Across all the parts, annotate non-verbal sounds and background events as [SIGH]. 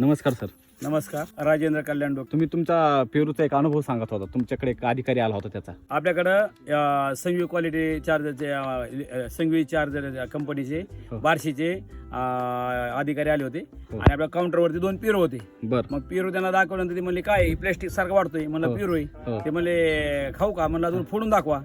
नमस्कार सर. नमस्कार. राजेंद्र कल्याण डोक तुम्ही तुमचा पेरूचा एक अनुभव सांगत होता. तुमच्याकडे एक अधिकारी आला होता त्याचा. आपल्याकडं संघवी क्वालिटी चार्जरचे संघवी चार्जर कंपनीचे हो. बार्शीचे अधिकारी आले होते. हो. आणि आपल्या काउंटरवरती दोन पिरो होते. बर. मग पिरो त्यांना दाखवल्यानंतर ते म्हणले काय प्लॅस्टिक सारखं वाटतोय म्हणलं हो. पिरो आहे. ते म्हणले खाऊ का? म्हणलं अजून फोडून दाखवा.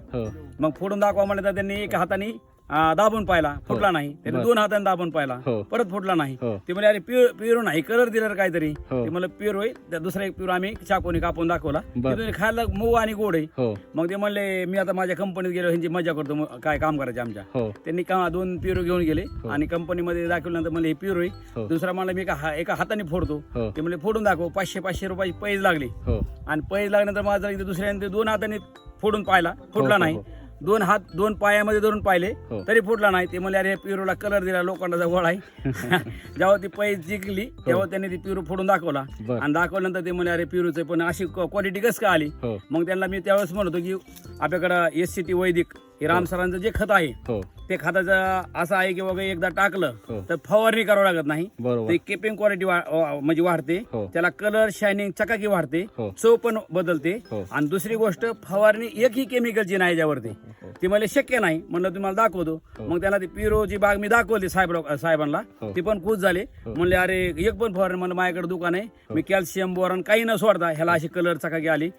मग फोडून दाखवा म्हणलं तर त्यांनी एका हाताने दाबून पाहिला फुटला नाही. त्यांनी. दोन हाताने दाबून पाहिला हो. परत फुटला नाही. हो. ते म्हणजे अरे पिरो पिरो नाही कलर दिला रे काहीतरी. हो. ते म्हणलं पिरो आहे त्या दुसरा एक पिरो आम्ही चाकोनी कापून दाखवला. बर. खायला मऊ आणि गोड आहे. हो. मग ते म्हणले मी आता माझ्या कंपनीत गेलो ह्यांची मजा करतो मग काय काम करायचे आमच्या. हो. त्यांनी का दोन पिरो घेऊन गेले हो. आणि कंपनीमध्ये दाखवल्यानंतर म्हणले हे पिरो आहे. हो. दुसरा म्हणला मी एका हा- एका हाताने फोडतो. हो. ते म्हणले फोडून दाखव पाचशे पाचशे रुपयाची पैज लागली. हो. आणि पैज लागल्यानंतर माझा इथे दुसऱ्याने ते दोन हाताने फोडून पाहिला फुटला हो, नाही. हो. दोन हात दोन पायामध्ये धरून पाहिले हो. तरी फुटला नाही. ते म्हणले अरे पिरोला कलर दिला लोखंडाचा गोळा आहे. [LAUGHS] जेव्हा ती पैज जिंकली तेव्हा त्यांनी ती पिरो फोडून दाखवला. बर. आणि दाखवल्यानंतर ते म्हणे अरे पिरूचे पण अशी क्वालिटी कसं का आली? हो. मग त्यांना मी त्यावेळेस म्हणतो की आपल्याकडं एस सी टी वैदिक हे राम सरांचं जे खत आहे हो. ते खताचं असं आहे की बाबा एकदा टाकलं हो. तर फवारणी करावं लागत नाही. बरोबर. ते केपिंग क्वालिटी म्हणजे वाढते. हो. त्याला कलर शायनिंग चकाकी वाढते. हो. चव पण बदलते. हो. आणि दुसरी गोष्ट फवारणी एकही केमिकलची नाही याच्यावरती हो ती मला शक्य नाही. म्हणलं तुम्हाला दाखवतो. हो. मग त्यांना ती पिरोची बाग मी दाखवली साहेब साहेबांना हो. ती पण खुश झाले. हो. म्हणले अरे एक पण फवारणी. म्हणलं माझ्याकडे दुकान आहे. मी कॅल्शियम बोरॉन काही न सोडता ह्याला अशी कलर चकाकी आली.